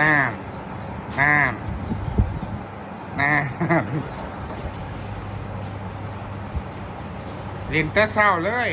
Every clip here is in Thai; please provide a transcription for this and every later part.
น้ำน้ำน้ำเรียนแต่เศร้าเลย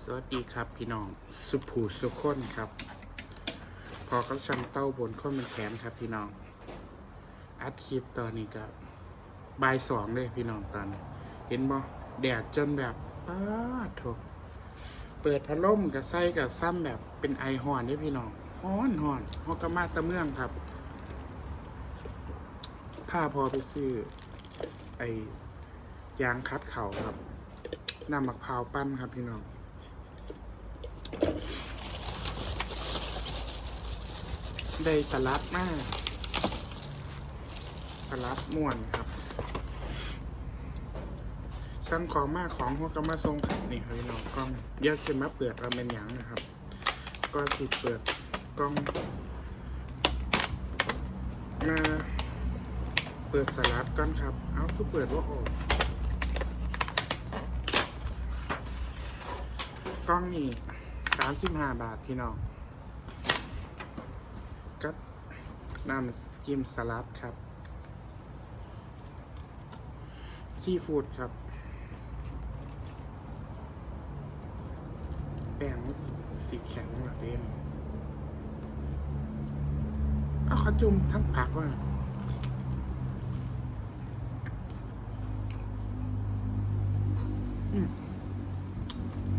สวัสดีครับพี่น้องสุภูสุคนครับ พอเขาชังเต้าบนข้อมันแขนครับ พี่น้อง อัดคลิปตอนนี้ก็บ่ายสองเลยพี่น้องตอน เห็นบ่แดดจนแบบ ป้าดโถเปิดพัดลมกับไส้กับซ้ำแบบเป็นไอหอนด้วยพี่น้องฮ้อนหอนฮอกามาตะเมืองครับพาพอไปซื้อ ไอยางคัดเข่าครับน้ำมะพร้าวปั้นครับพี่น้องได้สลัดมากสลัดม่วนครับ สั่งของมากของหัวก็มาส่งครับนี่ครับพี่น้องกล้องเดี๋ยอะขึ้นมาเปิดเราเป็นหยังนะครับ ก็ติดเปิดกล้องมาเปิดสลัดก่อนครับ เอาคือเปิดว่าออกกล้องนี่สามสิบห้าบาทพี่น้องกับน้ำจิ้มสลัดครับซีฟู้ดครับ แป้งมันสี แข็งมากเลยเอาเขาจุ่มทั้งผักว่ะอืม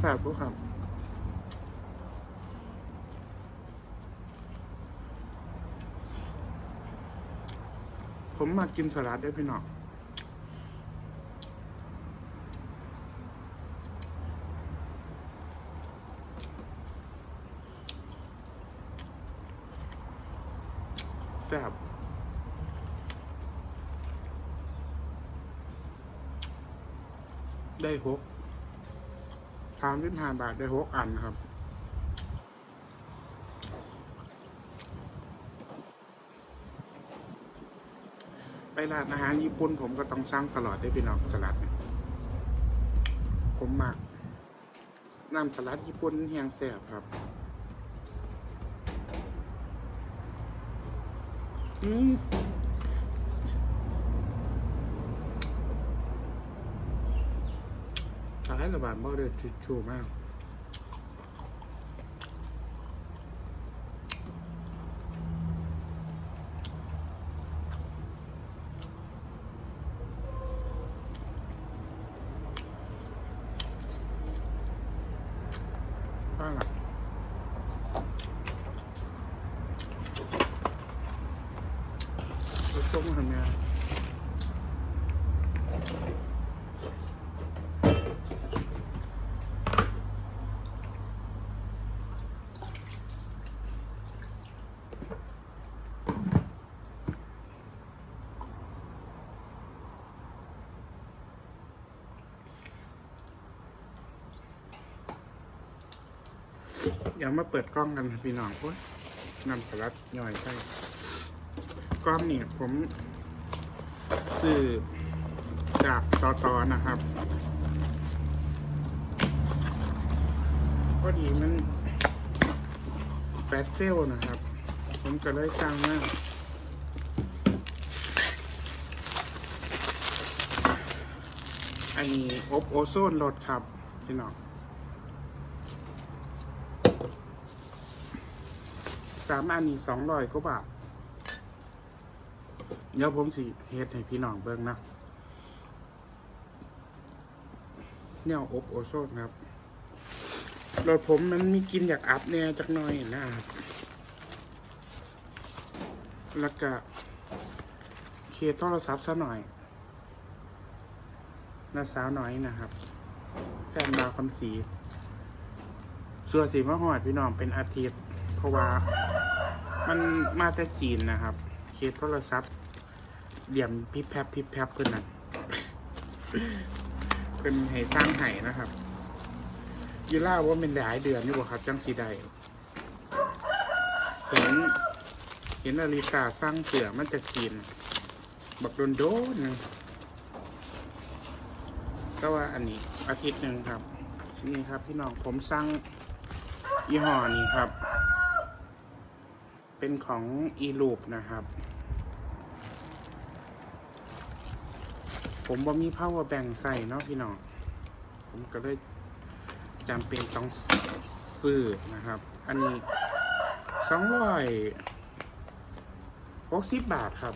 แบบพวกครับผมมากินสลัดได้พี่น้อง แซ่บ ได้หกทามสิบห้าบาทได้หกอันครับ ไปร้านอาหารญี่ปุ่นผมก็ต้องสั่งตลอดได้พี่น้องสลัดเนี่ยผมมักน้ำสลัดญี่ปุ่นแห้งแซ่บครับ อืม ขายระบาดบ่ได้ชุชูมาก เดี๋ยวมาเปิดกล้องกันพี่น้องโอ้ยนำสลัดย่อยไปกล้องนี่ผมซื้อจากตอตอนะครับพอดีมันแฟตเซลนะครับ ผมก็เลยสั่งมาอันนี้อบโอโซนลดครับ พี่น้อง สามอันนี้สองร้อยกว่าบาทเดี๋ยวผมสิเฮ็ดให้พี่น้องเบิ่งนะแนวอบโอโซนครับรถผมมันมีกินอยากอัพเนี่ยจักหน่อยนะครับแล้วก็เคโทรศัพท์ซะหน่อยน้าสาวน้อยนะครับ แฟนดาวคำสีส่วนสีมะหอดพี่น้องเป็นอาทิตย์เพราะว่า มันมาแต่จีนนะครับ เคสโทรศัพท์เหลี่ยมพิบแพบพิบแพบเพื่อนนั่นเป็นให้สร้างไห้นะครับยีล่าว่าเป็นหลายเดือนนี่บ่ครับ จังสีใดเห็นเห็นนาฬิกาสร้างเสือมันจะจีน บักโดนโดนก็ว่าอันนี้อาทิตย์หนึ่งครับ นี่ครับพี่น้องผมสั่งยี่ห้อนี้ครับ เป็นของอีลูปนะครับ ผมบ่มี power bank ใส่เนาะพี่น้อง ผมก็เลยจำเป็นต้องซื้อนะครับ อันนี้สองร้อยหกสิบบาทครับ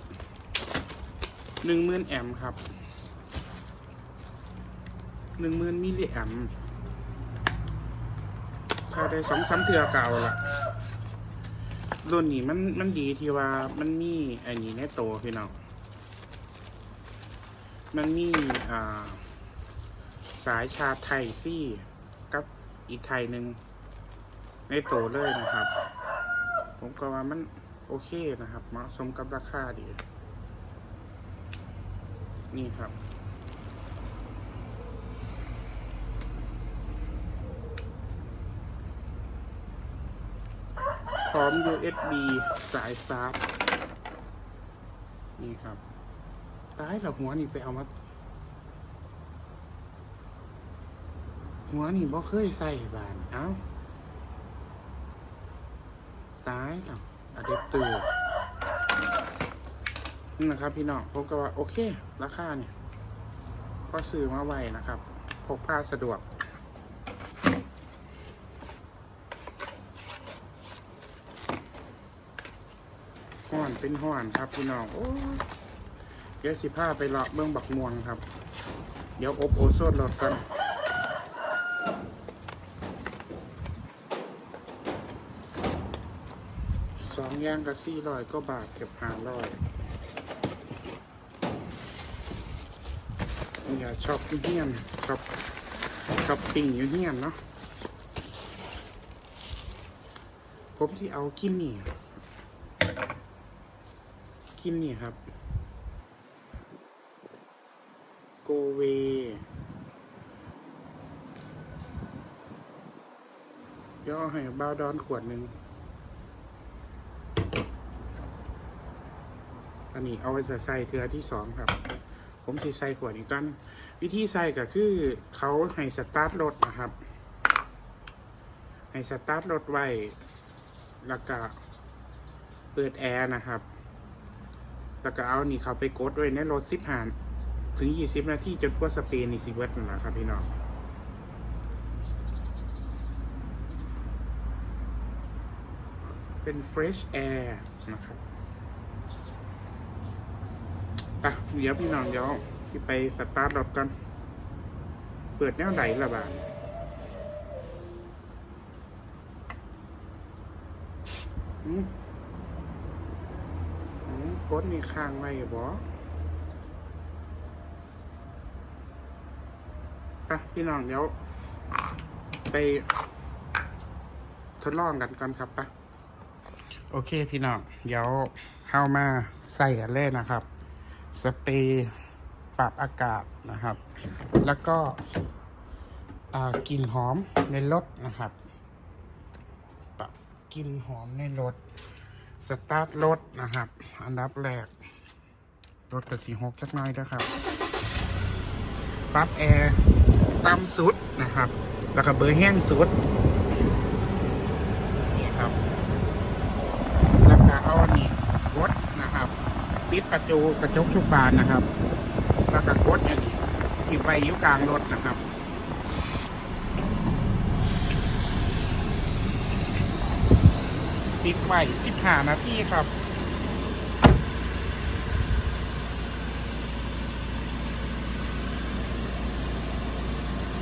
หนึ่งหมื่นแอมครับหนึ่งหมื่นมิลลิแอมถ้าได้สองสามเทือเก่าละ รุ่นนี้มันมันดีที่ว่ามันมีไอ้นี้ในโตวพี่น้อง มันมีอ่า สายชาไทยซี่กับอีกไทยหนึ่งในโตวเลยนะครับ ผมก็ว่ามันโอเคนะครับ เหมาะสมกับราคาดี นี่ครับ พร้อม USB สายซาร์นี่ครับตายแล้วหัวนี่ไปเอามา หัวนี่บ่เคยใส่บาน เอ้า ตายแล้วอะเดปเตอร์นี่นะครับพี่น้องผมก็ว่า โอเค ราคาเนี่ย ก็ซื้อมาไว้นะครับ พกพาสะดวก ห่อนเป็นห่อนครับพี่น้องโอ้ยเดี๋ยวสิผ้าไปเลาะเบื้องบักม่วงครับ เดี๋ยวอบโอโซนลดกันสองอย่างกับสี่ร้อยก็บาทเก็บหาร้อยอย่าชอบอยู่เฮียนชอบชอบติ่งอยู่เฮียนเนาะผมที่เอากินนี่ กินนี่ครับ โกเว ย่อให้บ้าดอนขวดหนึ่ง อันนี้เอาไว้ใส่เทือที่สองครับ ผมสิใส่ขวดอีกกัน วิธีใส่ก็คือเขาให้สตาร์ทรถนะครับ ให้สตาร์ทรถไว้แล้วก็เปิดแอร์นะครับ แล้วก็เอานี่เขาไปกดไว้ในรถสิบหานถึงยี่สิบนาทีจนกว่าสเปนนี่สิเวิร์ดนะครับพี่น้องเป็น fresh air นะครับอะเดี๋ยวพี่น้องเดี๋ยวที่ไปสตาร์ทรถกัน เปิดแนวไหนละบ้างอืม กดนี่ค้างไว้บ่ไปพี่น้องเดี๋ยว ไป ทดลองกันก่อนครับปะโอเคพี่น้อง เดี๋ยวเข้ามาใส่กันเลยนะครับ สเปรย์ปรับอากาศนะครับ แล้วก็กลิ่นหอมในรถนะครับ ปรับกลิ่นหอมในรถ สตาร์ทรถนะครับ อันดับแรก รถกระสีหกจักหน้อยนะครับปรั๊บแอร์ต่ำสุดนะครับ แล้วก็เบอร์แห้งสุดนี่ครับแล้วก็เอาอันนี้กดนะครับ ปิดประตูกระจกทุกบานนะครับ แล้วก็กดอย่างนี้ที่ไปยู่กลางรถนะครับ ปิดไว้15 นาทีครับ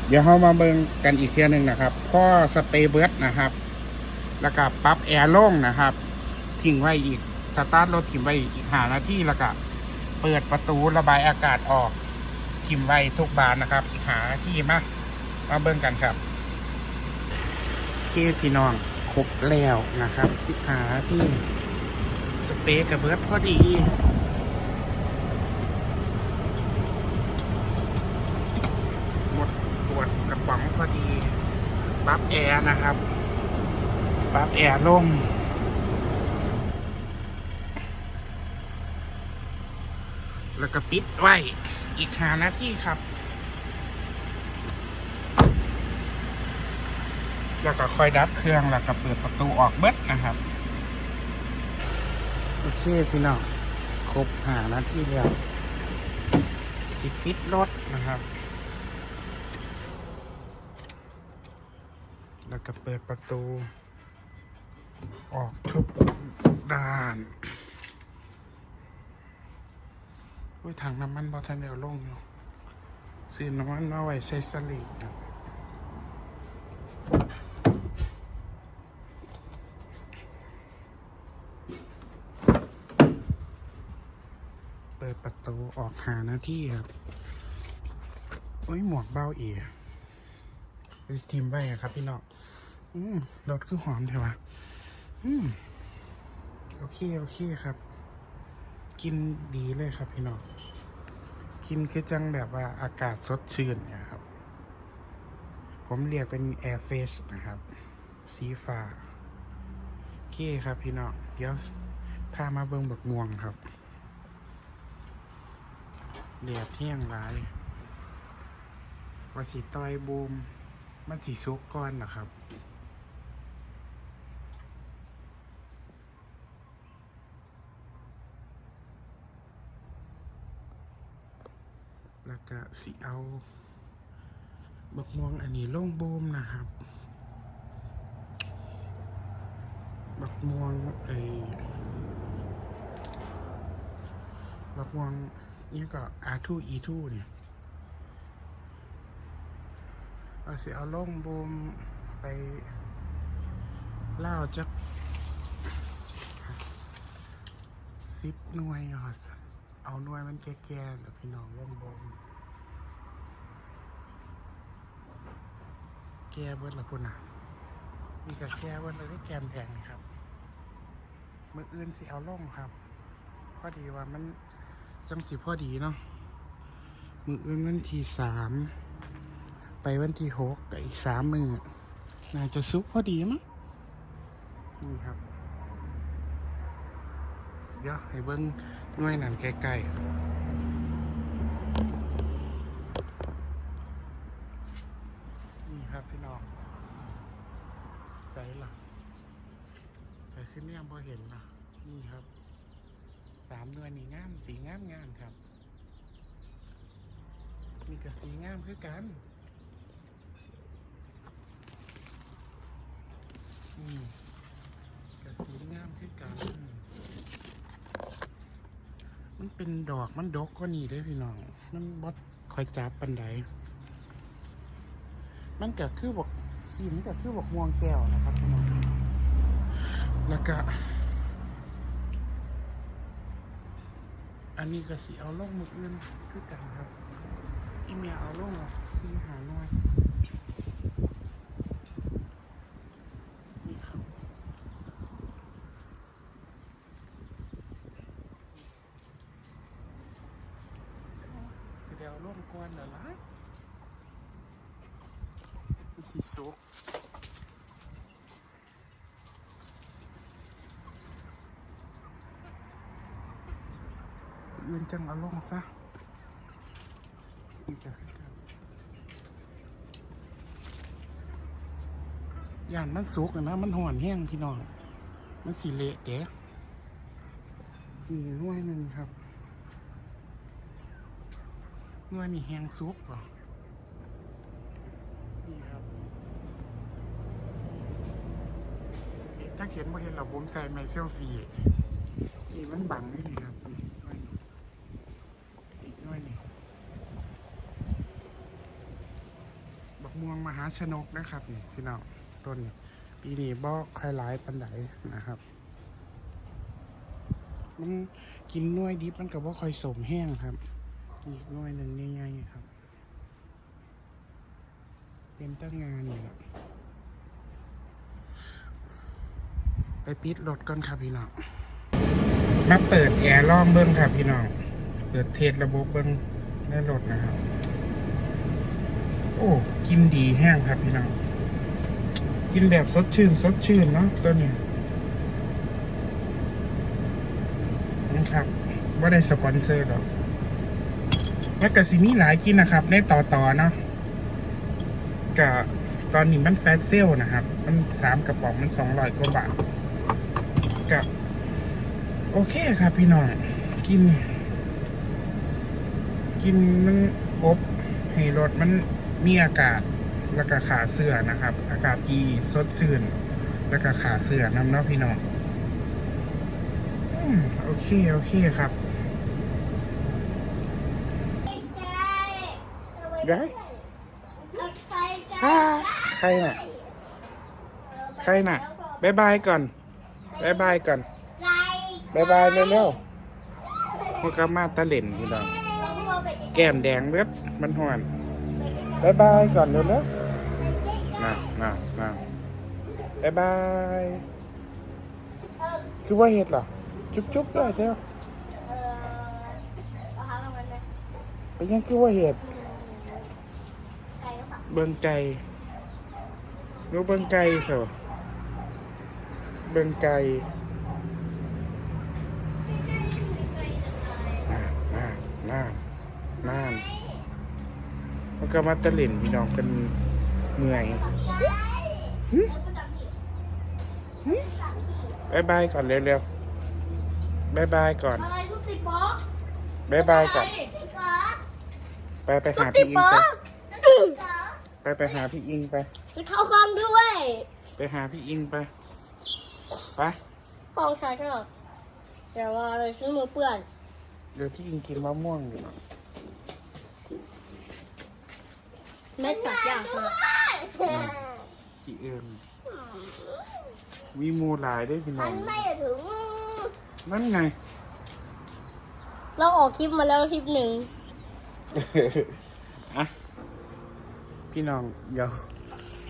เดี๋ยวเรามาเบิ่งกันอีกเทียหนึ่งนะครับพ่อสเปรย์เบิร์ดนะครับ แล้วก็ปรั๊บแอร์ลงนะครับ ทิ้งไว้อีก สตาร์ทรถทิ้งไว้อีกหานาทีแล้วก็เปิดประตูระบายอากาศออกทิ้งไว้ทุกบานนะครับอีกหานาทีมามาเบิ่งกันครับโอเคพี่น้อง ครบแล้วนะครับสิบหาที่สเปรย์กับเบิร์ดพอดีหมดขวดกระป๋องพอดีปรั๊บแอร์นะครับปรั๊บแอร์ลงแล้วก็ปิดไว้อีกหานาทีครับ แล้วก็ค่อยดับเครื่องแล้วก็เปิดประตูออกเบิดนะครับ โอเคพี่น้องครบหานาทีแล้วสิปิดรถนะครับ แล้วก็เปิดประตู ออกทุกด้านอุ้ยถังน้ำมันบอทันเดียวลงอยู่ซื้อน้ำมันมาไว้ใส่สลิงครับ ปิดประตูออกหาหน้าที่ครับโอ้ยหมวกเบ้าเอียสทีมไว้อะครับพี่น้องอืมรสคือหอมใช่ปะอืมโอเค โอเคครับ กินดีเลยครับพี่น้องกินคือจังแบบว่าอากาศสดชื่นเนี่ยครับ ผมเรียกเป็น Air f r e s h นะครับ สีฟ้าโอเคครับพี่น้องเดี๋ยวพามาเบิ่งบักม่วงครับ เรียบเที่ยงร้ายว่าสีต้อยบูม มันสีซุกก้อนนะครับแล้วก็สิเอาบักม่วงอันนี้ลงบูมนะครับ บักม่วงไอ้บักม่วง นี่ก็ R2 E2 เนี่ยเอาเสิเอาลงบูมไปเล่าจักสิบหน่วยเหรอเอาหน่วยมันแก่ๆแล้วพี่น้องลงบูมแก่เบิดละพุ่นอะนี่ก็แก่เบิดเลยได้แกมแพงครับมืออื่นสิเอาลงครับ พอดีว่ามัน จังสิพอดีเนาะมืออื่นวันที่สามไปวันที่หกอีกสามมือน่าจะซุกพอดีมั้งนี่ครับ เดี๋ยวให้เบิ้งหน่วยนั่นใกล้ๆนี่ครับพี่น้องใส่หลักไปขึ้นเนี่ยพอเห็นนะนี่ครับ สามหน่วยนี่งาม สีงามงามครับ นี่ก็สีงามคือกันอืมก็สีงามคือกัน มันเป็นดอกมันดกก็นี่ได้พี่น้อง มันบดคอยจับปันไดมันก็คือบอกสีมันก็คือบอกม่วงแก้วนะครับพี่น้องแล้วก็ อันนี้ก็สีเอาลงมืออื่นคือกันครับ อีเมลเอาลงอะสีหาหน่อยนี่ครับสีเดียวลงก่อนเหรอล่ะมันสีสุก อื่นจังเอาลงซะนี่จะย่านมันสุกนะมันห่อนแห้งพี่น้อง มันสีเละเด้นี่หน่วยหนึ่งครับหน่วยนี่แห้งสุกเหรอนี่ครับถ้าเขียนว่าเห็นเราผมใส่ไมเซลฟี่นี่มันบังนี่นี่ครับนี่หน่วยนี่อีกหน่วยนี่บักม่วงมหา ชนกนะครับนี่พี่น้องต้นปีนี้บ่ค่อยหลายปันไดนะครับ มันกินน่วยดิบมันก็บ่ค่อยสมแห้งครับอีกน่วยหนึ่งง่ายๆครับ เป็นตั้งงานนี่แหละไปปิดรถก่อนครับพี่น้องมาเปิดแอร์ล่องเบิ้งครับพี่น้อง เปิดเทสระบบเบิ้งในรถนะครับ โอ้กินดีแห้งครับพี่น้องกินแบบสดชื่นสดชื่นเนาะตัวนี้นะครับว่าได้สปอนเซอร์หรอกแล้วก็สิมีหลายกินนะครับในต่อต่อเนาะกับตอนนี้มันแฟตเซลนะครับ มันสามกระป๋องมันสองร้อยกว่าบาทกับโอเคครับพี่น้อง กิน กินมันอบให้รสมัน มีอากาศแล้วก็ขาเสื้อนะครับ อากาศดีสดชื่น แล้วก็ขาเสื้อน้ำเนาะพี่น้องอืมโอเค โอเคครับ ได้อ่าใครน่ะ ใครน่ะบายบายก่อนบายบายก่อนบายบายเร็วๆพวกก็มาตะเล่นพี่น้องแก้มแดงเบิดมันห่อน บายบายก่อนเร็วๆมามามาบายบาย คือว่าเห็ดเหรอ จุ๊บจุ๊บด้วยเจ้าเป็นยังคือว่าเห็ด เบิ่งไก่รู้เบิ่งไก่เถอะเบิ่งไก่น่าน่าน่าน่า มันก็มาตะเล่นพี่น้องเป็นเมื่อยบายบายก่อนเร็วๆบายบายก่อนอะไรทุกสิบป๊อกบายบายก่อนสิบกอไปไปหาพี่อิงไป ไปไปหาพี่อิงไป จะเข้าฟังด้วย ไปหาพี่อิงไป ไปกองชายชอบแต่ว่าเลยซื้อมือเปื้อน เดี๋ยวพี่อิงกินมะม่วงอยู่ เม็ดกัดยากมากพี่เอิญมีหมูหลายด้วยพี่น้มัองนไม่ถึงนั่นไง เราออกคลิปมาแล้วคลิปหนึ่งอะพี่น้องเดี๋ยว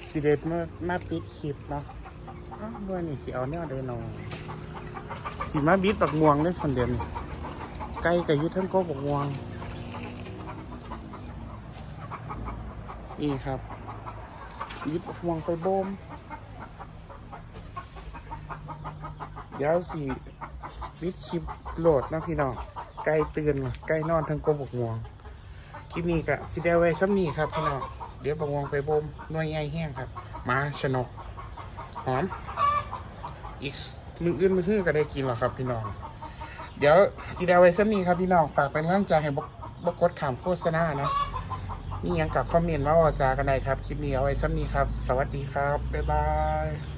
สิเดมามาปิดคลิปเนาะอ้าวเมื่อนี่สิเอาแนวใดน้องสิมาบิดบักม่วงได้สันเดนไก่กับยุทธทั้งโกบักม่วง นี่ครับยิบบักม่วงไปโบม เดี๋ยวสิบิดคลิปโหลดนะพี่น้องไก่เตือนว่ะไก่นอนทั้งโกบกม่วงคลิปนี้ก็สิได้ไว้ซ้ำนี้ครับพี่น้องเดี๋ยวบางวงไปบ่มหน่วยใหญ่แห้งครับ มาชนกหอมอีกมืออื่นมือฮื้อก็ได้กินหรอครับพี่น้อง เดี๋ยวสิได้ไว้ซ้ำนี้ครับพี่น้องฝากเป็นกำลังใจให้บกบกดขามโฆษณานะ นี่ยังกับคอมเมนต์มาว่าจากันได้ครับ คลิปนี้เอาไว้ซ้ำนี้ครับ สวัสดีครับ บ๊ายบาย